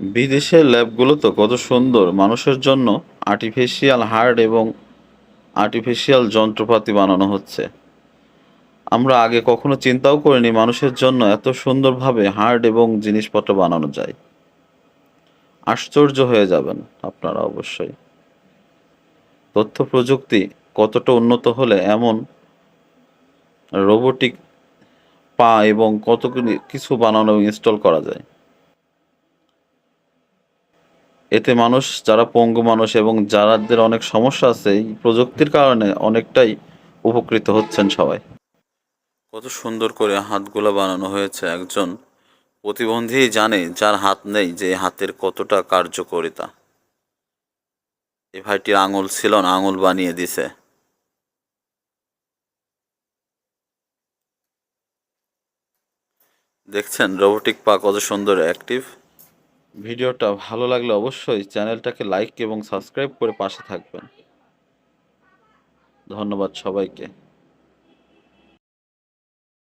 বিদেশের ল্যাবগুলো তো কত সুন্দর। মানুষের জন্য আর্টিফিশিয়াল হার্ট এবং আর্টিফিশিয়াল যন্ত্রপাতি বানানো হচ্ছে। আমরা আগে কখনো চিন্তাও করিনি মানুষের জন্য এত সুন্দরভাবে হার্ট এবং জিনিসপত্র বানানো যায়। আশ্চর্য হয়ে যাবেন আপনারা অবশ্যই। তথ্য প্রযুক্তি কতটা উন্নত হলে এমন রোবোটিক পা এবং কত কিছু বানানো ইনস্টল করা যায়। এতে মানুষ, যারা পঙ্গু মানুষ এবং যাদের অনেক সমস্যা আছে, এই প্রযুক্তির কারণে অনেকটাই উপকৃত হচ্ছেন সবাই। কত সুন্দর করে হাতগুলো বানানো হয়েছে একজন প্রতিবন্ধী জানে যার হাত নেই যে হাতের কতটা কার্যকরিতা। এই ভাইটির আঙুল ছিল না, আঙুল বানিয়ে দিছে। দেখছেন, রোবোটিক পা কত সুন্দর অ্যাক্টিভ। ভিডিওটা ভালো লাগলে অবশ্যই চ্যানেলটাকে লাইক এবং সাবস্ক্রাইব করে পাশে থাকবেন। ধন্যবাদ সবাইকে।